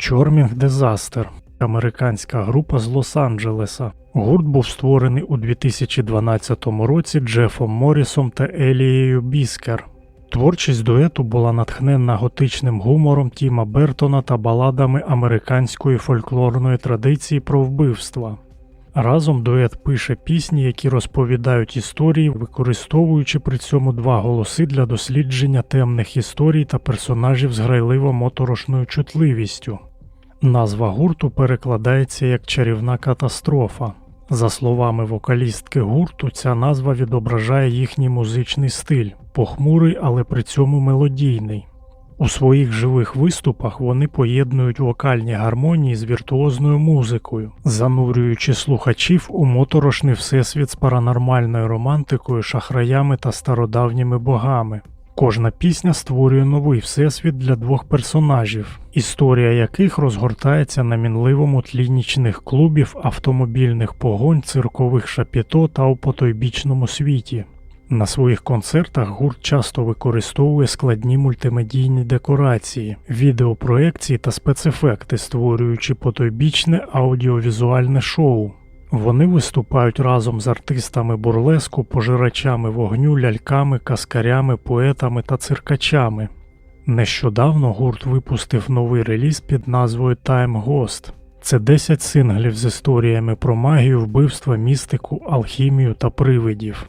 Чормінг Дезастер американська група з Лос-Анджелеса. Гурт був створений у 2012 році Джефом Моррісом та Елією Біскер. Творчість дуету була натхненна готичним гумором Тіма Бертона та баладами американської фольклорної традиції про вбивства. Разом дует пише пісні, які розповідають історії, використовуючи при цьому два голоси для дослідження темних історій та персонажів з грайливо моторошною чутливістю. Назва гурту перекладається як чарівна катастрофа. За словами вокалістки гурту, ця назва відображає їхній музичний стиль, похмурий, але при цьому мелодійний. У своїх живих виступах вони поєднують вокальні гармонії з віртуозною музикою, занурюючи слухачів у моторошний всесвіт з паранормальною романтикою, шахраями та стародавніми богами. Кожна пісня створює новий всесвіт для двох персонажів, історія яких розгортається на мінливому тлі нічних клубів, автомобільних погонь, циркових шапіто та у потойбічному світі. На своїх концертах гурт часто використовує складні мультимедійні декорації, відеопроекції та спецефекти, створюючи потойбічне аудіовізуальне шоу. Вони виступають разом з артистами бурлеску, пожирачами вогню, ляльками, каскарями, поетами та циркачами. Нещодавно гурт випустив новий реліз під назвою Time Ghost. Це 10 синглів з історіями про магію, вбивства, містику, алхімію та привидів.